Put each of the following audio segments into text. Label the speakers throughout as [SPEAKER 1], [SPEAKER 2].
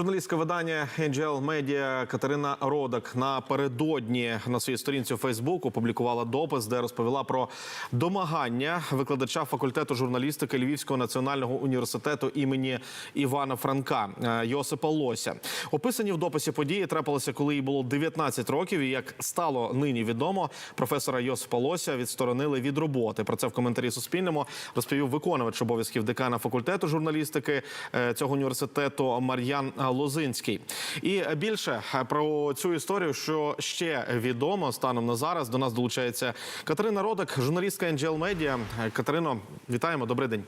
[SPEAKER 1] Журналістське видання NGL Media Катерина Родак напередодні на своїй сторінці у Фейсбук опублікувала допис, де розповіла про домагання викладача факультету журналістики Львівського національного університету імені Івана Франка е, Йосипа Лося. Описані в дописі події трапилися, коли їй було 19 років. І як стало нині відомо, професора Йосипа Лося відсторонили від роботи. Про це в коментарі Суспільному розповів виконувач обов'язків декана факультету журналістики е, цього університету Мар'ян Лозинський. І більше про цю історію, що ще відомо станом на зараз, до нас долучається Катерина Родак, журналістка NGL Media. Катерино, вітаємо. Добрий день.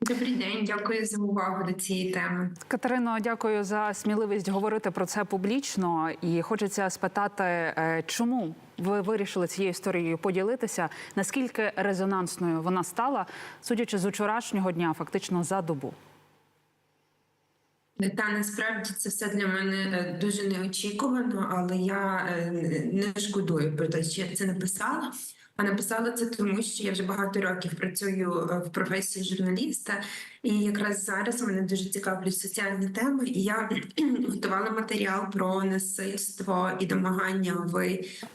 [SPEAKER 2] Добрий день, дякую за увагу до цієї теми.
[SPEAKER 3] Катерино, дякую за сміливість говорити про це публічно. І хочеться спитати, е, чому ви вирішили цією історією поділитися? Наскільки резонансною вона стала, судячи з вчорашнього дня, фактично за добу?
[SPEAKER 2] Та насправді це все для мене е, дуже неочікувано, але я е, не шкодую про те, що я це написала. А написала це тому, що я вже багато років працюю е, в професії журналіста, і якраз зараз мене дуже цікавлять соціальні теми. І я готувала матеріал про насильство і домагання в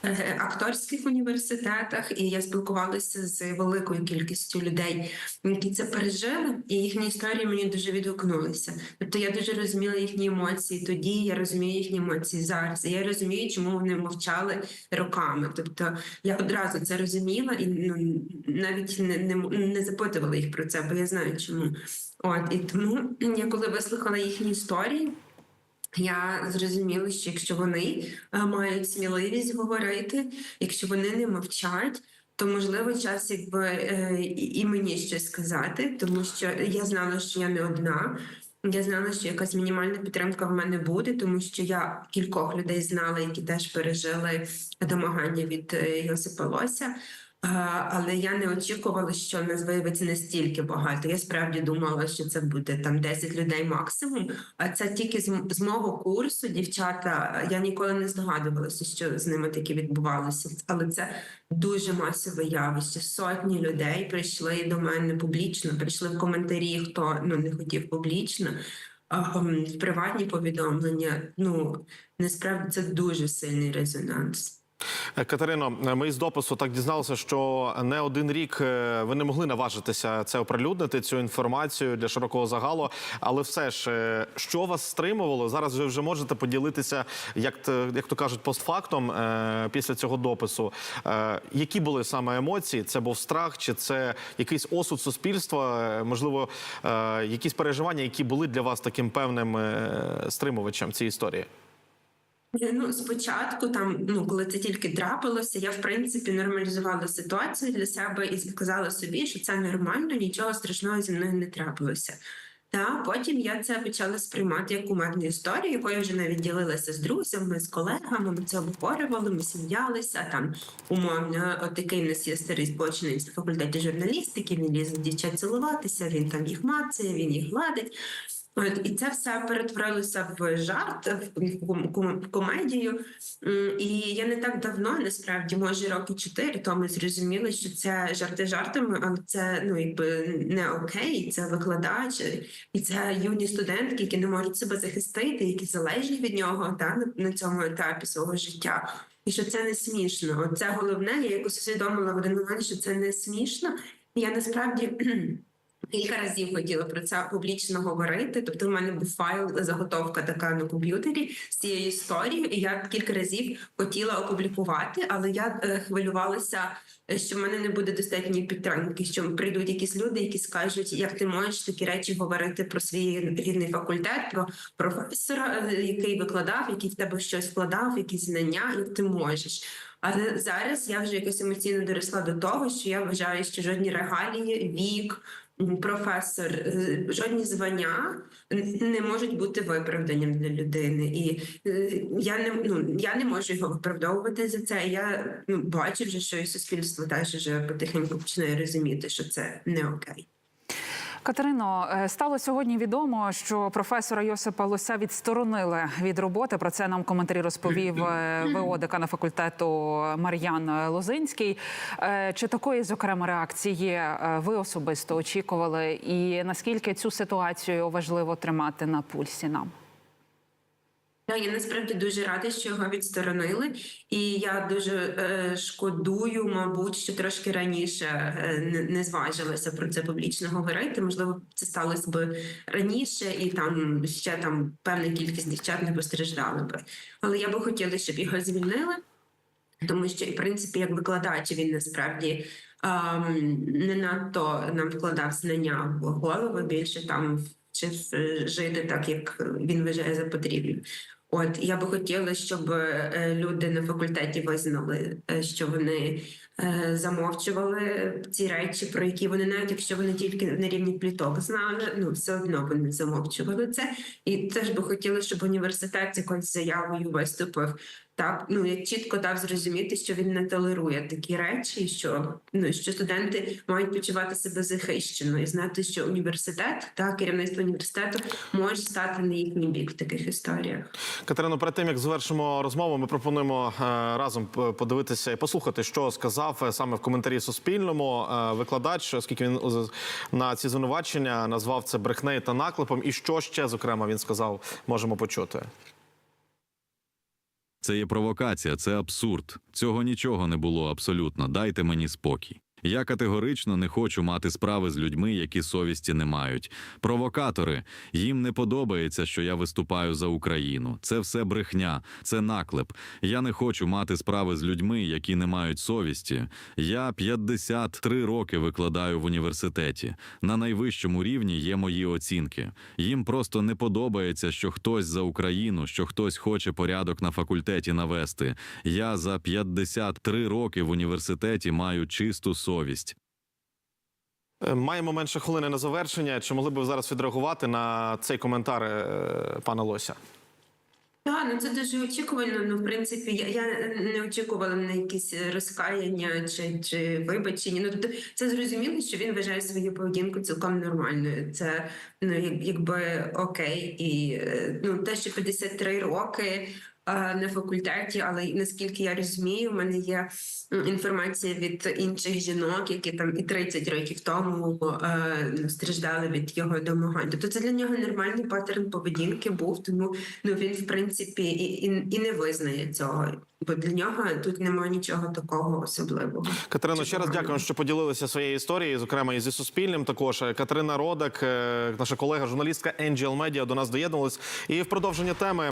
[SPEAKER 2] е, акторських університетах. І я спілкувалася з великою кількістю людей, які це пережили, і їхні історії мені дуже відгукнулися. Тобто я дуже розуміла їхні емоції тоді. Я розумію їхні емоції зараз. І я розумію, чому вони мовчали роками. Тобто я одразу це розуміла і ну навіть не, не, не запитувала їх про це, бо я знаю, чому. От і тому я коли вислухала їхні історії. Я зрозуміла, що якщо вони е, мають сміливість говорити, якщо вони не мовчать, то можливо час, якби е, і і мені щось сказати, тому що я знала, що я не одна. Я знала, що якась мінімальна підтримка в мене буде, тому що я кількох людей знала, які теж пережили домагання від е, Йосипа Лося. Але я не очікувала, що нас виявиться настільки багато. Я справді думала, що це буде там 10 людей максимум. А це тільки з, мого курсу, дівчата. Я ніколи не здогадувалася, що з ними таке відбувалося. Але це дуже масове явище. Сотні людей прийшли до мене публічно, прийшли в коментарі, хто ну не хотів публічно. ем, В приватні повідомлення. Ну насправді це дуже сильний резонанс.
[SPEAKER 1] Е, Катерино, е, ми з допису так дізналися, що не один рік е, ви не могли наважитися це оприлюднити цю інформацію для широкого загалу. Але все ж, що вас стримувало? Зараз ви вже можете поділитися, як як то кажуть, постфактом після цього допису. Які були саме емоції? Це був страх, чи це якийсь осуд суспільства? Можливо, якісь переживання, які були для вас таким певним стримувачем цієї історії?
[SPEAKER 2] Ну, спочатку, там, ну коли це тільки трапилося, я в принципі нормалізувала ситуацію для себе і сказала собі, що це нормально, нічого страшного зі мною не трапилося. Та потім я це почала сприймати як кумедну історію, якою вже навіть ділилася з друзями, з колегами. Ми це обговорювали, ми сміялися. Там умовно, от такий нас є старий збочинець на факультеті журналістики. Він лізе дівчат цілуватися, він там їх мацає, він їх гладить. І це все перетворилося в жарт, в ком- ком- в комедію. І я не так давно, насправді, може роки чотири тому зрозуміла, що це жарти жартами, але це ну якби не окей. Це викладач, і це юні студентки, які не можуть себе захистити, які залежні від нього та на цьому етапі свого життя. І що це не смішно. Це головне. Я якось усвідомила в один момент, що це не смішно. І я насправді. Кілька разів хотіла про це публічно говорити. Тобто, в мене був файл, заготовка така на комп'ютері з цією історією, і я кілька разів хотіла опублікувати, але я е, хвилювалася, що в мене не буде достатньої підтримки. Що прийдуть якісь люди, які скажуть, як ти можеш такі речі говорити про свій рідний факультет, про професора, е, який викладав, який в тебе щось вкладав, якісь знання, як ти можеш. Але зараз я вже якось емоційно доросла до того, що я вважаю, що жодні регалії, вік, професор, е, жодні звання не можуть бути виправданням для людини. І е, я не ну я не можу його виправдовувати за це. Я ну бачу вже, що і суспільство теж вже потихеньку починає розуміти, що це не окей.
[SPEAKER 3] Катерино, е, стало сьогодні відомо, що професора Йосипа Лося відсторонили від роботи. Про це нам в коментарі розповів е, ВО декана факультету Мар'ян Лозинський. Е, Чи такої, зокрема, реакції е, ви особисто очікували? І наскільки цю ситуацію важливо тримати на пульсі нам?
[SPEAKER 2] Я насправді дуже рада, що його відсторонили, і я дуже е, шкодую, мабуть, що трошки раніше е, не, не зважилася про це публічно говорити. Можливо, це сталося би раніше, і там ще там певна кількість дівчат не постраждала би. Але я би хотіла, щоб його звільнили, тому що, в принципі, як викладач він насправді ем, не надто нам вкладав знання в голову, більше там вчив е, жити так, як він вважає за потрібне. От я би хотіла, щоб е, люди на факультеті визнали, е, що вони е, замовчували ці речі, про які вони, навіть якщо вони тільки на рівні пліток знали, ну все одно вони замовчували це. І теж би хотіла, щоб університет якось заявою виступив так, ну як чітко дав зрозуміти, що він не толерує такі речі, що ну що студенти мають почувати себе захищено і знати, що університет та керівництво університету може стати на їхній бік в таких історіях.
[SPEAKER 1] Катерино, перед тим як завершимо розмову, ми пропонуємо е, разом подивитися і послухати, що сказав е, саме в коментарі Суспільному е, викладач, оскільки він на ці звинувачення назвав це брехнею та наклепом. І що ще зокрема він сказав, можемо почути.
[SPEAKER 4] Це є провокація, це абсурд. Цього нічого не було абсолютно. Дайте мені спокій. Я категорично не хочу мати справи з людьми, які совісті не мають. Провокатори їм не подобається, що я виступаю за Україну. Це все брехня, це наклеп. Я не хочу мати справи з людьми, які не мають совісті. Я 53 роки викладаю в університеті. На найвищому рівні є мої оцінки. Їм просто не подобається, що хтось за Україну, що хтось хоче порядок на факультеті навести. Я за 53 роки в університеті маю чисту совість.
[SPEAKER 1] Е, Маємо менше хвилини на завершення. Чи могли б ви зараз відреагувати на цей коментар е, пана Лося?
[SPEAKER 2] Так, ну це дуже очікувано. Ну, в принципі, я, я не очікувала на якісь розкаяння чи, чи вибачення. Ну, тобто, це зрозуміло, що він вважає свою поведінку цілком нормальною. Це ну, як, якби окей. І е, ну, те, що 53 роки на факультеті, але наскільки я розумію, в мене є інформація від інших жінок, які там і 30 років тому е, страждали від його домагань. Тобто це для нього нормальний паттерн поведінки був, тому ну він в принципі і, і, і не визнає цього, бо для нього тут немає нічого такого особливого.
[SPEAKER 1] Катерино, ще раз дякую, що поділилися своєю історією, зокрема і зі Суспільним. Також Е, Катерина Родак, е, наша колега, журналістка NGL Media, до нас доєднувалась. І в продовження теми.